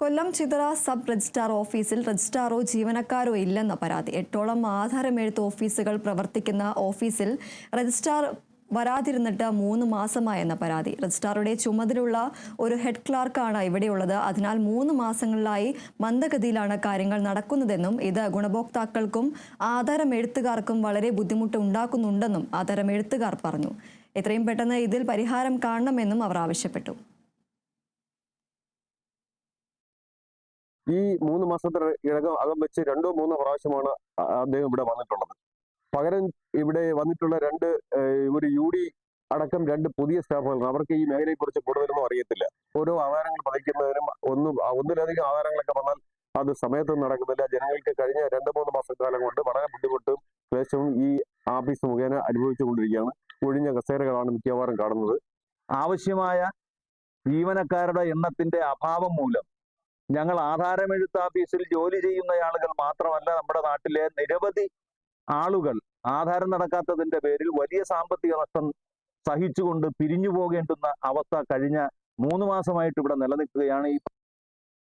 കൊല്ലം Chithara sub registrar ഓഫീസിൽ രജിസ്ട്രാറോ ജീവനക്കാരോ ഇല്ലെന്ന പരാതി. എട്ടോളം ആധാരമെഴുത്ത് ഓഫീസുകൾ പ്രവർത്തിക്കുന്ന ഓഫീസിൽ രജിസ്ട്രാർ വരാതിരുന്നിട്ട് മൂന്ന് മാസമായെന്ന പരാതി. രജിസ്ട്രാറുടെ ചുമതലയുള്ള ഒരു ഹെഡ് ക്ലാർക്കാണ് ഇവിടെയുള്ളത്. അതിനാൽ മൂന്ന് മാസങ്ങളിലായി മന്ദഗതിയിലാണ് കാര്യങ്ങൾ നടക്കുന്നതെന്നും ഇത് ഗുണഭോക്താക്കൾക്കും ആധാരമെഴുത്തുകാർക്കും വളരെ ബുദ്ധിമുട്ട് ഉണ്ടാക്കുന്നുണ്ടെന്നും ആധാരമെഴുത്തുകാർ പറഞ്ഞു. എത്രയും പെട്ടെന്ന് ഇതിൽ പരിഹാരം കാണണമെന്നും അവർ ആവശ്യപ്പെട്ടു. ഈ മൂന്ന് മാസത്തിന് ഇടകം അകം വെച്ച് രണ്ടോ മൂന്നോ പ്രാവശ്യമാണ് അദ്ദേഹം ഇവിടെ വന്നിട്ടുള്ളത്. പകരം ഇവിടെ വന്നിട്ടുള്ള രണ്ട് ഒരു യു ഡി അടക്കം രണ്ട് പുതിയ സ്റ്റാഫുകളാണ്. അവർക്ക് ഈ മേഖലയെ കുറിച്ച് കൂടുതലൊന്നും അറിയത്തില്ല. ഓരോ ആധാരങ്ങൾ പതിക്കുന്നതിനും ഒന്ന് ഒന്നിലധികം ആധാരങ്ങളൊക്കെ വന്നാൽ അത് സമയത്തൊന്നും നടക്കുന്നില്ല. ജനങ്ങൾക്ക് കഴിഞ്ഞ രണ്ട് മൂന്ന് മാസക്കാലം കൊണ്ട് വളരെ ബുദ്ധിമുട്ടും ക്ലേശവും ഈ ആഫീസ് മുഖേന അനുഭവിച്ചുകൊണ്ടിരിക്കുകയാണ് ഒഴിഞ്ഞ കസേരകളാണ് മിക്കവാറും കാണുന്നത്. ആവശ്യമായ ജീവനക്കാരുടെ എണ്ണത്തിന്റെ അഭാവം മൂലം ഞങ്ങൾ ആധാരമെഴുത്ത് ഓഫീസിൽ ജോലി ചെയ്യുന്ന ആളുകൾ മാത്രമല്ല നമ്മുടെ നാട്ടിലെ നിരവധി ആളുകൾ ആധാരം നടക്കാത്തതിന്റെ പേരിൽ വലിയ സാമ്പത്തിക നഷ്ടം സഹിച്ചുകൊണ്ട് പിരിഞ്ഞു പോകേണ്ടുന്ന അവസ്ഥ കഴിഞ്ഞ മൂന്ന് മാസമായിട്ട് ഇവിടെ നിലനിൽക്കുകയാണ്. ഈ